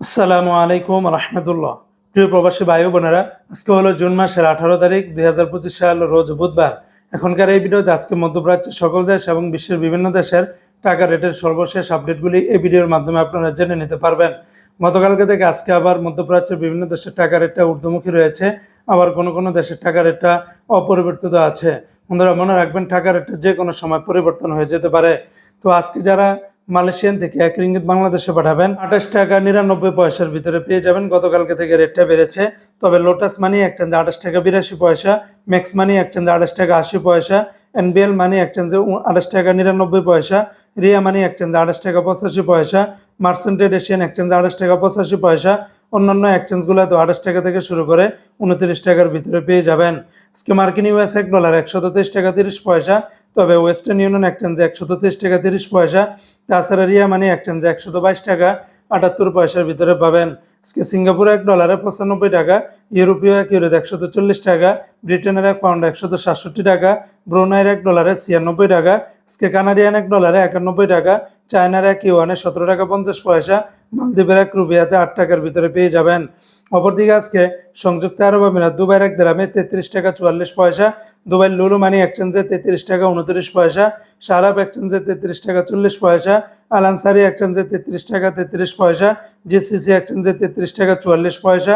আসসালামু আলাইকুম রহমতুল্লাহ। প্রিয় প্রবাসী ভাই বোনেরা, আজকে হলো জুন মাসের আঠারো তারিখ, দুই হাজার পঁচিশ সাল, রোজ বুধবার। এখনকার এই ভিডিওতে আজকে মধ্যপ্রাচ্যের সকল দেশ এবং বিশ্বের বিভিন্ন দেশের টাকা রেটের সর্বশেষ আপডেটগুলি এই ভিডিওর মাধ্যমে আপনারা জেনে নিতে পারবেন। গতকালকে থেকে আজকে আবার মধ্যপ্রাচ্যের বিভিন্ন দেশের টাকা রেটটা ঊর্ধ্বমুখী রয়েছে, আবার কোনো কোনো দেশের টাকা রেটটা অপরিবর্তিত আছে। বন্ধুরা, মনে রাখবেন, টাকা রেটটা যে কোনো সময় পরিবর্তন হয়ে যেতে পারে। তো আজকে যারা মালয়েশিয়ান থেকে এক রিঙ্গিত বাংলাদেশে পাঠাবেন। আঠাশ টাকা নিরানব্বই পয়সার ভিতরে পেয়ে যাবেন। গতকালকে থেকে রেটটা বেড়েছে। তবে লোটাস মানি একচেঞ্জে আঠাশ টাকা বিরাশি পয়সা ম্যাক্স মানি একচেঞ্জে আঠাশ টাকা আশি পয়সা এনবিএল মানি একচেঞ্জে আঠাশ টাকা নিরানব্বই পয়সা, রিয়া মানি একচেঞ্জে আঠাশ টাকা পঁচাশি পয়সা মার্সেন্টেড এশিয়ান একচেঞ্জে আঠাশ টাকা পঁচাশি পয়সা, অন্যান্য এক্সচেঞ্জগুলো তো আঠাশ টাকা থেকে শুরু করে উনত্রিশ টাকার ভিতরে পেয়ে যাবেন। আজকে মার্কিন ইউএস এক ডলার একশো তেইশ টাকা তিরিশ পয়সা তবে ওয়েস্টার্ন ইউনিয়ন এক্সচেঞ্জে একশো তেইশ টাকা তিরিশ পয়সা, তাছাড়া রিয়া মানি একশো বাইশ টাকা, আটাত্তর পয়সার ভিতরে পাবেন। আজকে সিঙ্গাপুর এক ডলারে পঁচানব্বই টাকা, ইউরোপীয় এক ইউরোতে একশত চল্লিশ টাকা, ব্রিটেনের এক পাউন্ড একশত সাতষট্টি টাকা, ব্রুনাইয়ের এক ডলারে ছিয়ানব্বই টাকা, আজকে কানাডিয়ান এক ডলারে একানব্বই টাকা চায়নার এক ইউয়ানে সতেরো টাকা পঞ্চাশ পয়সা, মালদ্বীপের এক রুবিয়াতে আট টাকার ভিতরে পেয়ে যাবেন। অপরদিকে আজকে সংযুক্ত আরব আমিরাত দুবাইয়ের এক দেরামে তেত্রিশ টাকা চুয়াল্লিশ পয়সা দুবাই লুলু মানি এক্সচেঞ্জে তেত্রিশ টাকা উনত্রিশ পয়সা সারাপ এক্সচেঞ্জে তেত্রিশ টাকা চল্লিশ পয়সা আলানসারি এক্সচেঞ্জে তেত্রিশ টাকা তেত্রিশ পয়সা, জিসিসি এক্সচেঞ্জে তেত্রিশ টাকা চুয়াল্লিশ পয়সা,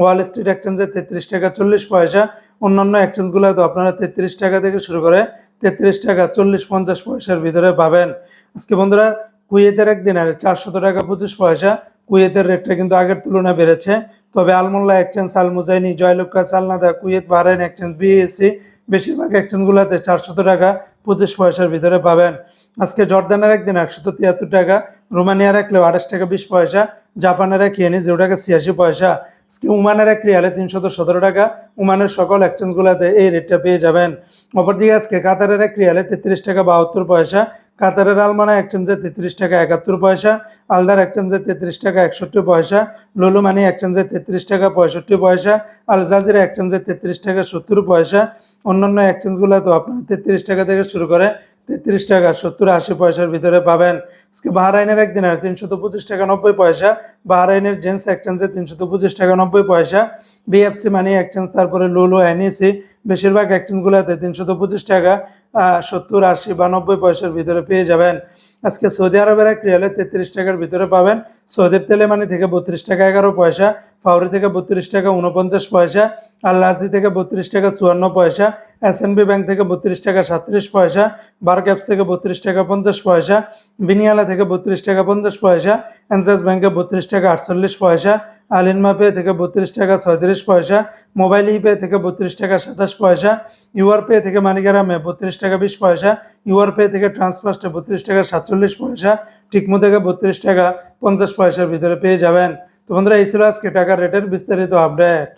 ওয়াল স্ট্রিট এক্সচেঞ্জে তেত্রিশ টাকা চল্লিশ পয়সা, অন্যান্য এক্সচেঞ্জগুলো তো আপনারা তেত্রিশ টাকা থেকে শুরু করে তেত্রিশ টাকা চল্লিশ পঞ্চাশ পয়সার ভিতরে পাবেন। আজকে বন্ধুরা, কুয়েতের একদিন আর চারশত টাকা পঁচিশ পয়সা। কুয়েতের রেটটা কিন্তু আগের তুলনায় বেড়েছে। তবে Al Mulla exchange Al Muzaini Joyalukkas সালনাদা, Kuwait, Bahrain exchange BSC বেশিরভাগ এক্সচেঞ্জগুলোতে চারশত টাকা পঁচিশ পয়সার ভিতরে পাবেন। আজকে জর্দানের একদিন একশত তিয়াত্তর টাকা, রোমানিয়ার এক লেও আঠাশ টাকা বিশ পয়সা। জাপানের এক ইয়েনি জিরো টাকা ছিয়াশি পয়সা। উমানের এক রিয়ালে তিনশত সতেরো টাকা, উমানের সকল এক্সচেঞ্জগুলোতে এই রেটটা পেয়ে যাবেন। অপরদিকে আজকে কাতারের এক রিয়ালে তেত্রিশ টাকা বাহাত্তর পয়সা, কাতারের আলমানা এক্সচেঞ্জে তেত্রিশ টাকা একাত্তর পয়সা, আলদার এক্সচেঞ্জে তেত্রিশ টাকা একষট্টি পয়সা লুলু মানি এক্সচেঞ্জে তেত্রিশ টাকা পঁয়ষট্টি পয়সা আল জাজিরা এক্সচেঞ্জে তেত্রিশ টাকা সত্তর পয়সা, অন্যান্য এক্সচেঞ্জগুলো তো আপনার তেত্রিশ টাকা থেকে শুরু করে তেত্রিশ টাকা, সত্তর, আশি পয়সার ভিতরে পাবেন। আজকে বাহারাইনের একদিন আর তিনশত পঁচিশ টাকা, নব্বই পয়সা। বাহারাইনের জেন্টস এক্সচেঞ্জে তিনশত পঁচিশ টাকা, নব্বই পয়সা। বিএফসি মানি এক্সচেঞ্জ, তারপরে লোলো এনএসি বেশিরভাগ এক্সচেঞ্জগুলোতে তিনশত পঁচিশ টাকা। সত্তর, আশি বা নব্বই পয়সার ভিতরে পেয়ে যাবেন। আজকে সৌদি আরবের এক রিয়ালে তেত্রিশ টাকার ভিতরে পাবেন। সৌদির তেলে তেলেমানি থেকে বত্রিশ টাকা এগারো পয়সা, ফাউরি থেকে বত্রিশ টাকা উনপঞ্চাশ পয়সা আল্লাহাজি থেকে বত্রিশ টাকা চুয়ান্ন পয়সা এসএনবি ব্যাংক থেকে বত্রিশ টাকা সাতত্রিশ পয়সা বার ক্যাপস থেকে বত্রিশ টাকা পঞ্চাশ পয়সা, বিনিয়ালা থেকে বত্রিশ টাকা পঞ্চাশ পয়সা এনসাস ব্যাংকে বত্রিশ টাকা আটচল্লিশ পয়সা আলিনমা পে থেকে বত্রিশ টাকা ছয়ত্রিশ পয়সা, মোবাইল ইপে থেকে বত্রিশ টাকা সাতাশ পয়সা ইউআর পে থেকে মানিকারামে বত্রিশ টাকা বিশ পয়সা ইউআর পে থেকে ট্রান্সফার্স্টে বত্রিশ টাকা সাতচল্লিশ পয়সা, টিকমো থেকে বত্রিশ টাকা পঞ্চাশ পয়সার ভিতরে পেয়ে যাবেন। তো বন্ধুরা, এই ছিল আজকে টাকার রেটের বিস্তারিত আপডেট